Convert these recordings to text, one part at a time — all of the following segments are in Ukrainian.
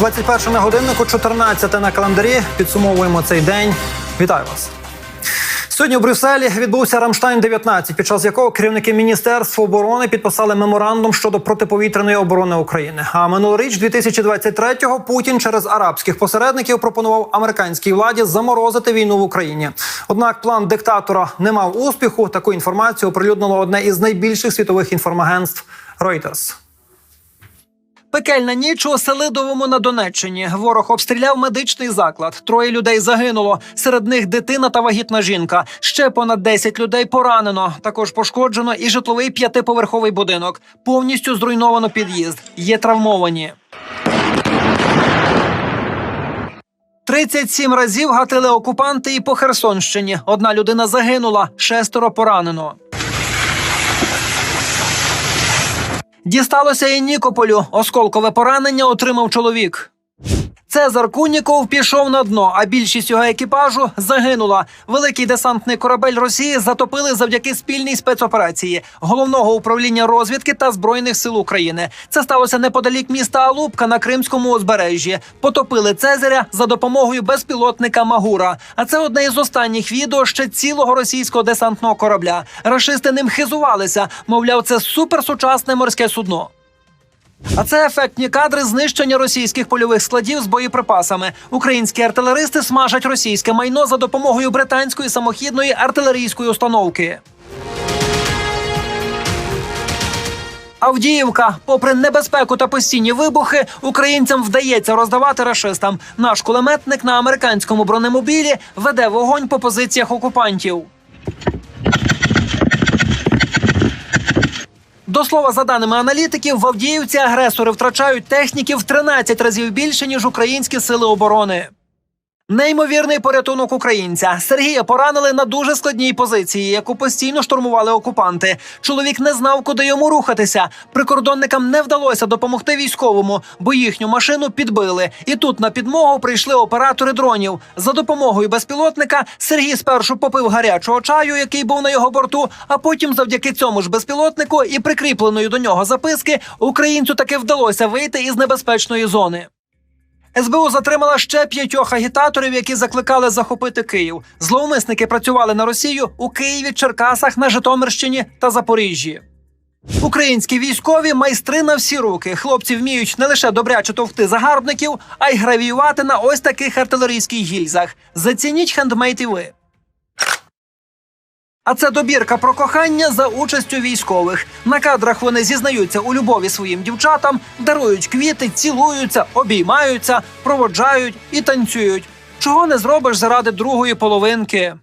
21 на годиннику, 14 на календарі. Підсумовуємо цей день. Вітаю вас. Сьогодні у Брюсселі відбувся Рамштайн 19 під час якого керівники міністерств оборони підписали меморандум щодо протиповітряної оборони України. А минулоріч, 2023-го, Путін через арабських посередників пропонував американській владі заморозити війну в Україні. Однак план диктатора не мав успіху. Таку інформацію оприлюднило одне із найбільших світових інформагентств Reuters. Пекельна ніч у Селидовому на Донеччині. Ворог обстріляв медичний заклад. Троє людей загинуло. Серед них дитина та вагітна жінка. Ще понад 10 людей поранено. Також пошкоджено і житловий п'ятиповерховий будинок. Повністю зруйновано під'їзд. Є травмовані. 37 разів гатили окупанти і по Херсонщині. Одна людина загинула, шестеро поранено. Дісталося і Нікополю. Осколкове поранення отримав чоловік. Цезар Куніков пішов на дно, а більшість його екіпажу загинула. Великий десантний корабель Росії затопили завдяки спільній спецоперації головного управління розвідки та збройних сил України. Це сталося неподалік міста Алупка на Кримському узбережжі. Потопили Цезаря за допомогою безпілотника Магура. А це одне із останніх відео ще цілого російського десантного корабля. Рашисти ним хизувалися. Мовляв, це суперсучасне морське судно. А це ефектні кадри знищення російських польових складів з боєприпасами. Українські артилеристи смажать російське майно за допомогою британської самохідної артилерійської установки. Авдіївка, попри небезпеку та постійні вибухи, українцям вдається роздавати рашистам. Наш кулеметник на американському бронемобілі веде вогонь по позиціях окупантів. До слова, за даними аналітиків, в Авдіївці агресори втрачають техніки в 13 разів більше ніж українські сили оборони. Неймовірний порятунок українця Сергія поранили на дуже складній позиції, яку постійно штурмували окупанти. Чоловік не знав, куди йому рухатися. Прикордонникам не вдалося допомогти військовому, бо їхню машину підбили. І тут на підмогу прийшли оператори дронів. За допомогою безпілотника Сергій спершу попив гарячого чаю, який був на його борту. А потім, завдяки цьому ж безпілотнику і прикріпленої до нього записки, українцю таки вдалося вийти із небезпечної зони. СБУ затримала ще п'ятьох агітаторів, які закликали захопити Київ. Зловмисники працювали на Росію у Києві, Черкасах, на Житомирщині та Запоріжжі. Українські військові майстри на всі руки. Хлопці вміють не лише добряче товкти загарбників, а й гравіювати на ось таких артилерійських гільзах. Зацініть хендмейт і ви. А це добірка про кохання за участю військових. На кадрах вони зізнаються у любові своїм дівчатам, дарують квіти, цілуються, обіймаються, проводжають і танцюють. Чого не зробиш заради другої половинки?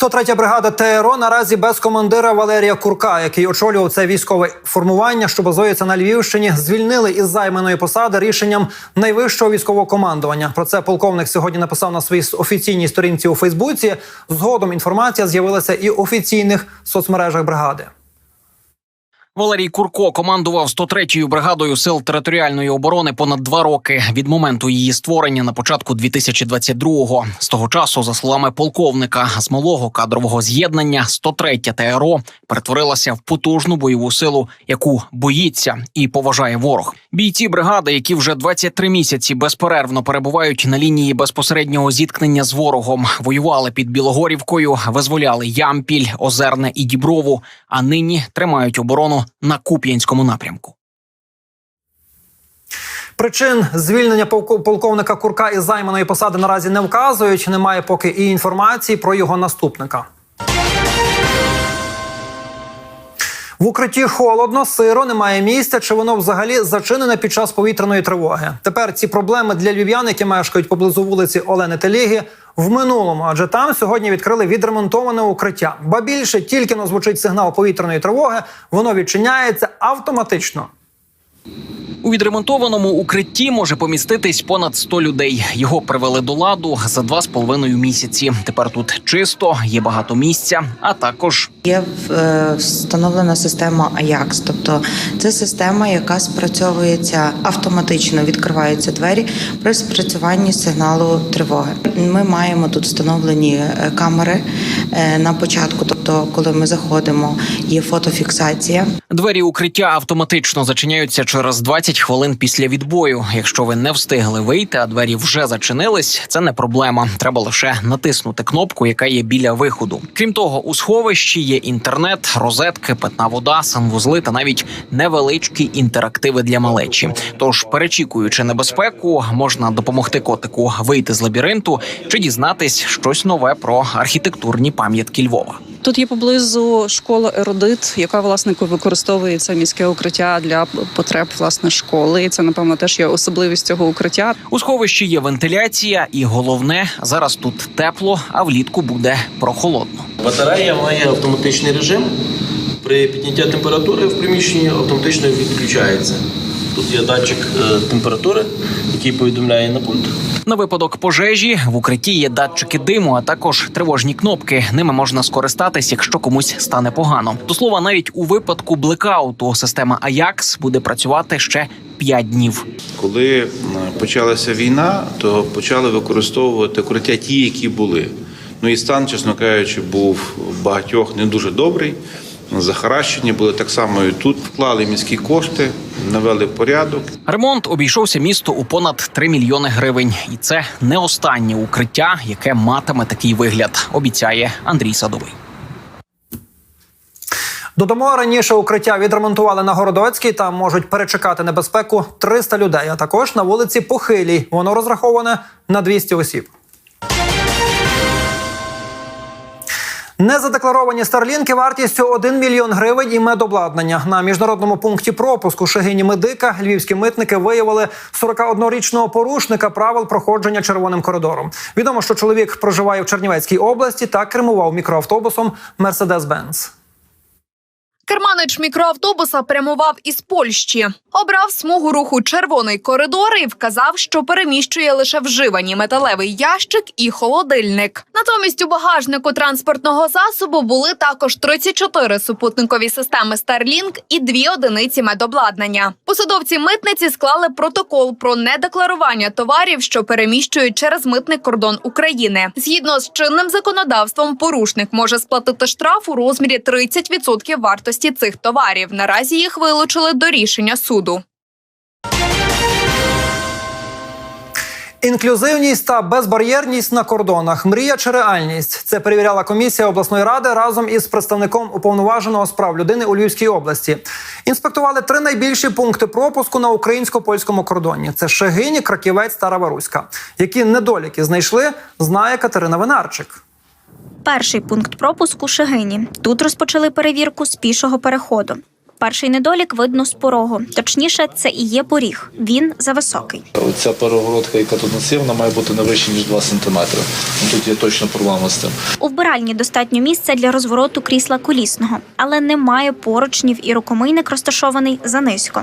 «103-я бригада ТРО наразі без командира Валерія Курка, який очолював це військове формування, що базується на Львівщині, звільнили із займаної посади рішенням найвищого військового командування. Про це полковник сьогодні написав на своїй офіційній сторінці у Фейсбуці. Згодом інформація з'явилася і в офіційних соцмережах бригади. Валерій Курко командував 103-ю бригадою сил територіальної оборони понад два роки від моменту її створення на початку 2022-го. З того часу, за словами полковника, з малого кадрового з'єднання 103-я ТРО перетворилася в потужну бойову силу, яку боїться і поважає ворог. Бійці бригади, які вже 23 місяці безперервно перебувають на лінії безпосереднього зіткнення з ворогом, воювали під Білогорівкою, визволяли Ямпіль, Озерне і Діброву. А нині тримають оборону на Куп'янському напрямку. Причин звільнення полковника Курка із займаної посади наразі не вказують. Немає поки і інформації про його наступника. В укритті холодно, сиро, немає місця, чи воно взагалі зачинене під час повітряної тривоги. Тепер ці проблеми для львів'ян, які мешкають поблизу вулиці Олени Теліги, в минулому, адже там сьогодні відкрили відремонтоване укриття. Ба більше тільки но звучить сигнал повітряної тривоги, воно відчиняється автоматично. У відремонтованому укритті може поміститись понад 100 людей. Його привели до ладу за два з половиною місяці. Тепер тут чисто, є багато місця, а також Є е, встановлена система AJAX, тобто це система, яка спрацьовується автоматично, відкриваються двері при спрацюванні сигналу тривоги. Ми маємо тут встановлені е, камери е, на початку, тобто, коли ми заходимо, є фотофіксація. Двері укриття автоматично зачиняються через 20 хвилин після відбою. Якщо ви не встигли вийти, а двері вже зачинились, це не проблема. Треба лише натиснути кнопку, яка є біля виходу. Крім того, у сховищі є інтернет, розетки, питна вода, санвузли та навіть невеличкі інтерактиви для малечі. Тож, перечікуючи небезпеку, можна допомогти котику вийти з лабіринту чи дізнатись щось нове про архітектурні пам'ятки Львова. Тут є поблизу школа Еродит, яка власне використовує це міське укриття для потреб власне школи. І це напевно теж є особливість цього укриття. У сховищі є вентиляція, і головне зараз тут тепло, а влітку буде прохолодно. Батарея має автоматичний режим. При піднятті температури в приміщенні автоматично відключається. Тут є датчик е, температури, який повідомляє на пульт. На випадок пожежі в укритті є датчики диму, а також тривожні кнопки. Ними можна скористатись, якщо комусь стане погано. До слова, навіть у випадку блекауту система AJAX буде працювати ще 5 днів. Коли е, почалася війна, то почали використовувати укриття ті, які були. Ну і стан, чесно кажучи, був багатьох не дуже добрий. Захаращені були так само і тут. Вклали міські кошти, навели порядок. Ремонт обійшовся місту у понад 3 мільйони гривень, і це не останнє укриття, яке матиме такий вигляд. Обіцяє Андрій Садовий. Додамо раніше укриття відремонтували на Городоцькій. Там можуть перечекати небезпеку 300 людей. А також на вулиці Похилій. Воно розраховане на 200 осіб. Незадекларовані старлінки вартістю 1 мільйон гривень і медобладнання на міжнародному пункті пропуску Шегині Медика львівські митники виявили 41-річного порушника правил проходження червоним коридором. Відомо, що чоловік проживає в Чернівецькій області та кермував мікроавтобусом Mercedes-Benz. Керманич мікроавтобуса прямував із Польщі. Обрав смугу руху червоний коридор і вказав, що переміщує лише вживані металевий ящик і холодильник. Натомість у багажнику транспортного засобу були також 34 супутникові системи Starlink і дві одиниці медобладнання. Посадовці митниці склали протокол про недекларування товарів, що переміщують через митний кордон України. Згідно з чинним законодавством, порушник може сплатити штраф у розмірі 30% вартості цих товарів. Наразі їх вилучили до рішення суду. Інклюзивність та безбар'єрність на кордонах. Мрія чи реальність. Це перевіряла комісія обласної ради разом із представником уповноваженого з прав людини у Львівській області. Інспектували три найбільші пункти пропуску на українсько-польському кордоні: це Шегині, Краківець та Раваруська. Які недоліки знайшли, знає Катерина Винарчик. Перший пункт пропуску Шегині. Тут розпочали перевірку з пішого переходу. Перший недолік видно з порогу. Точніше, це і є поріг. Він зависокий. Ця перегородка, яка тут насівна, має бути не вище, ніж 2 см. Тут є точно проблема з цим. У вбиральні достатньо місця для розвороту крісла колісного, але немає поручнів і рукомийник розташований занизько.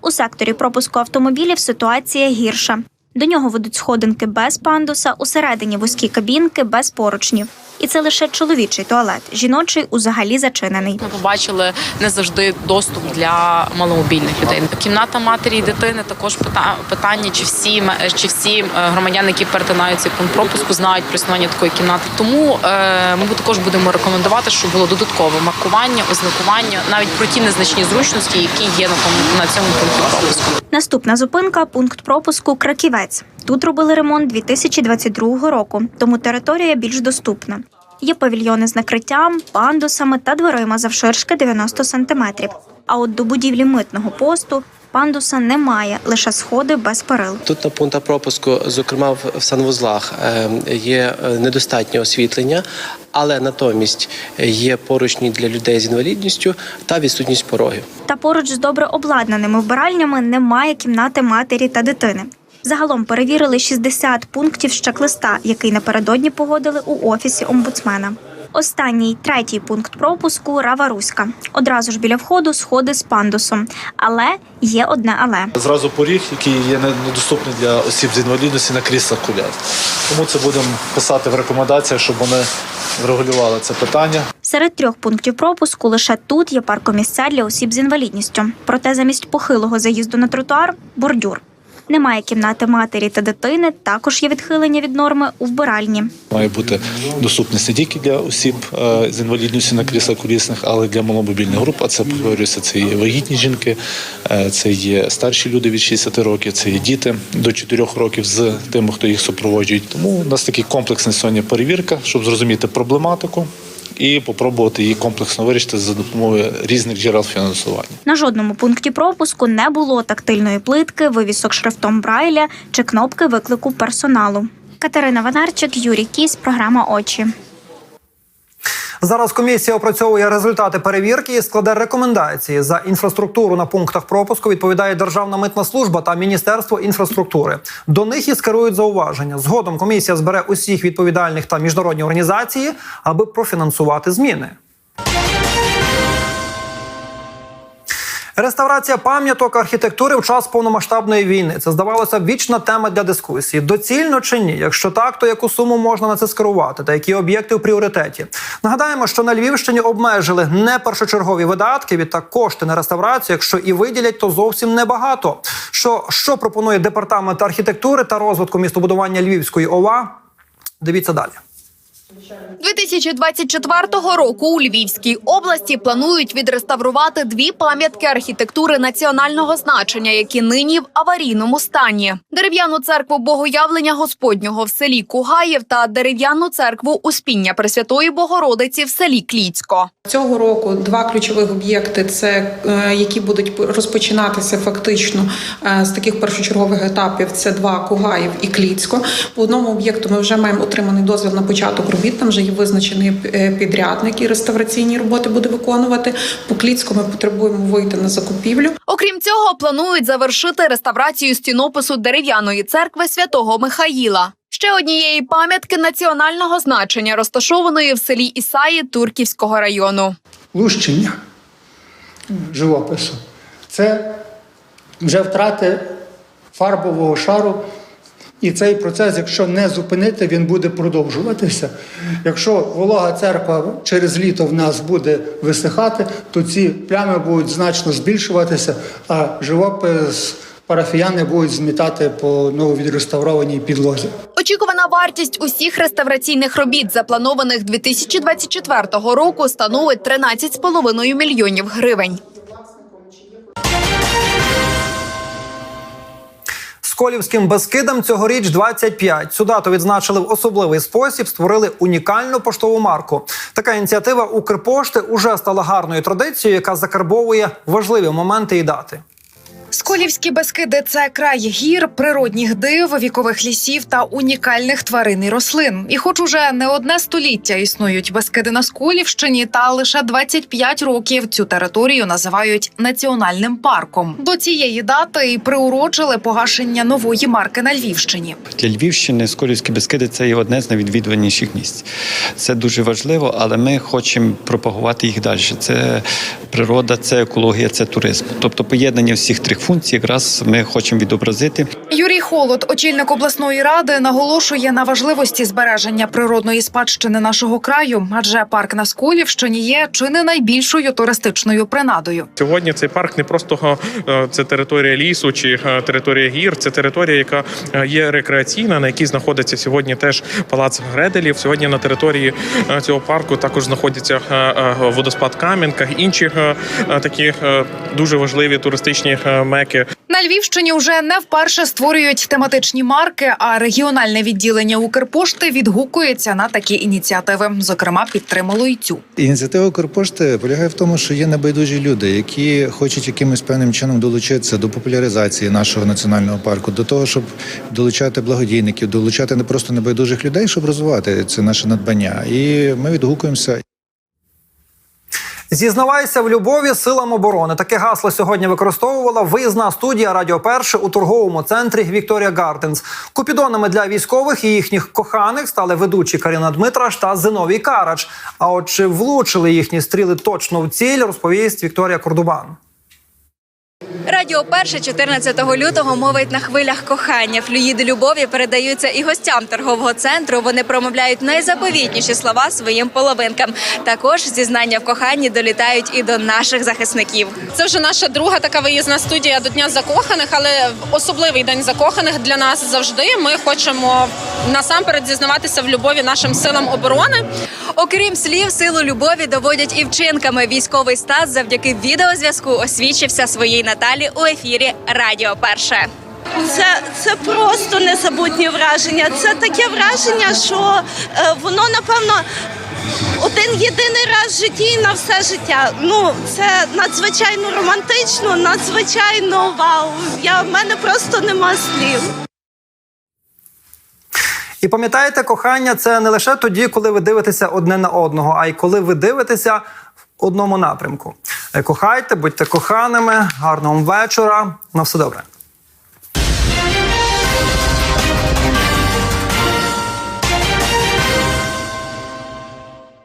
У секторі пропуску автомобілів ситуація гірша. До нього ведуть сходинки без пандуса, усередині вузькі кабінки без поручнів. І це лише чоловічий туалет. Жіночий узагалі зачинений. Ми побачили не завжди доступ для маломобільних людей. Кімната матері і дитини також пита- питання, чи всі чи всі е, громадяни, які перетинають цей пункт пропуску, знають про існування такої кімнати. Тому е, ми також будемо рекомендувати, щоб було додаткове маркування, ознакування, навіть про ті незначні зручності, які є на тому на цьому пункті пропуску. Наступна зупинка пункт пропуску Краківець. Тут робили ремонт 2022 року, тому територія більш доступна. Є павільйони з накриттям, пандусами та дверима завширшки 90 сантиметрів. А от до будівлі митного посту пандуса немає, лише сходи без перил. Тут на пунктах пропуску, зокрема в санвузлах, е, є е, недостатнє освітлення, але натомість є поручні для людей з інвалідністю та відсутність порогів. Та поруч з добре обладнаними вбиральнями немає кімнати матері та дитини. Загалом перевірили 60 пунктів з чек-листа, який напередодні погодили у офісі омбудсмена. Останній третій пункт пропуску Рава Руська. Одразу ж біля входу сходи з пандусом. Але є одне але. Зразу поріг, який є не- недоступний для осіб з інвалідності на кріслах коляд. Тому це будемо писати в рекомендаціях, щоб вони врегулювали це питання. Серед трьох пунктів пропуску лише тут є паркомісця для осіб з інвалідністю. Проте замість похилого заїзду на тротуар бордюр. Немає кімнати матері та дитини. Також є відхилення від норми у вбиральні. Має бути доступність не тільки для осіб е, з інвалідністю на кріслах колісних, але для маломобільних груп. А це повторюється, це є вагітні жінки, е, це є старші люди від 60 років, це є діти до 4 років з тими, хто їх супроводжують. Тому у нас такий комплексний сьогодні перевірка, щоб зрозуміти проблематику і попробувати її комплексно вирішити за допомогою різних джерел фінансування. На жодному пункті пропуску не було тактильної плитки, вивісок шрифтом Брайля чи кнопки виклику персоналу. Катерина Ванарчик, Юрій Кіс, програма Очі. Зараз комісія опрацьовує результати перевірки і складе рекомендації. За інфраструктуру на пунктах пропуску відповідає Державна митна служба та Міністерство інфраструктури. До них і скерують зауваження. Згодом комісія збере усіх відповідальних та міжнародні організації, аби профінансувати зміни. Реставрація пам'яток архітектури в час повномасштабної війни. Це здавалося вічна тема для дискусії. Доцільно чи ні? Якщо так, то яку суму можна на це скерувати та які об'єкти в пріоритеті? Нагадаємо, що на Львівщині обмежили не першочергові видатки. Відтак кошти на реставрацію, якщо і виділять, то зовсім небагато. Що, що пропонує департамент архітектури та розвитку містобудування Львівської ОВА? Дивіться далі. 2024 року у Львівській області планують відреставрувати дві пам'ятки архітектури національного значення, які нині в аварійному стані: дерев'яну церкву Богоявлення Господнього в селі Кугаєв та дерев'яну церкву Успіння Пресвятої Богородиці в селі Кліцько. Цього року два ключових об'єкти, це е, які будуть розпочинатися фактично е, з таких першочергових етапів. Це два Кугаїв і Кліцько. По одному об'єкту ми вже маємо отриманий дозвіл на початок робіт. Там вже є визначений е, підрядник і реставраційні роботи буде виконувати. По Кліцьку ми потребуємо вийти на закупівлю. Окрім цього, планують завершити реставрацію стінопису дерев'яної церкви святого Михаїла. Ще однієї пам'ятки національного значення, розташованої в селі Ісаї Турківського району. лущення живопису. Це вже втрати фарбового шару. І цей процес, якщо не зупинити, він буде продовжуватися. Якщо волога церква через літо в нас буде висихати, то ці плями будуть значно збільшуватися, а живопис парафіяни будуть змітати по нововідреставрованій підлозі. Очікувана вартість усіх реставраційних робіт, запланованих 2024 року, становить 13,5 мільйонів гривень. Сколівським Бескидам цьогоріч 25. Цю дату відзначили в особливий спосіб, створили унікальну поштову марку. Така ініціатива Укрпошти уже стала гарною традицією, яка закарбовує важливі моменти і дати. Сколівські Бескиди це край гір, природних див, вікових лісів та унікальних тварин і рослин. І, хоч уже не одне століття існують Бескиди на Сколівщині, та лише 25 років цю територію називають національним парком. До цієї дати і приурочили погашення нової марки на Львівщині. Для Львівщини Сколівські Бескиди це є одне з найвідвідуваніших місць. Це дуже важливо, але ми хочемо пропагувати їх далі. Це природа, це екологія, це туризм. Тобто поєднання всіх трьох функцій, якраз ми хочемо відобразити. Юрій Холод, очільник обласної ради, наголошує на важливості збереження природної спадщини нашого краю, адже парк на Сколівщині є чи не найбільшою туристичною принадою. Сьогодні цей парк не просто е, це територія лісу чи е, територія гір, це територія, яка е, є рекреаційна, на якій знаходиться сьогодні теж палац Гределів. Сьогодні на території цього парку також знаходяться е, водоспад Кам'янка, інші такі дуже важливі туристичні меки. На Львівщині вже не вперше створюють тематичні марки, а регіональне відділення Укрпошти відгукується на такі ініціативи. Зокрема, підтримало й цю. Ініціатива Укрпошти полягає в тому, що є небайдужі люди, які хочуть якимось певним чином долучитися до популяризації нашого національного парку, до того, щоб долучати благодійників, долучати не просто небайдужих людей, щоб розвивати це наше надбання. І ми відгукуємося Зізнавайся в любові силам оборони. Таке гасло сьогодні використовувала виїзна студія Радіо Перше у торговому центрі Вікторія Гарденс. Купідонами для військових і їхніх коханих стали ведучі Каріна Дмитраш та Зиновій Карач. А от чи влучили їхні стріли точно в ціль, розповість Вікторія Кордубан. Радіо перше 14 лютого мовить на хвилях кохання. Флюїди любові передаються і гостям торгового центру. Вони промовляють найзаповітніші слова своїм половинкам. Також зізнання в коханні долітають і до наших захисників. Це вже наша друга така виїзна студія до Дня закоханих, але особливий день закоханих для нас завжди. Ми хочемо насамперед зізнаватися в любові нашим силам оборони. Окрім слів, силу любові доводять і вчинками. Військовий стас завдяки відеозв'язку освічився своїй Наталі у ефірі Радіо Перше. Це, це просто незабутні враження. Це таке враження, що е, воно напевно. Один єдиний раз в житті на все життя. Ну це надзвичайно романтично, надзвичайно вау. Я в мене просто нема слів. І пам'ятаєте, кохання це не лише тоді, коли ви дивитеся одне на одного, а й коли ви дивитеся одному напрямку. Е, Кохайте, будьте коханими, гарного вам вечора. На все добре.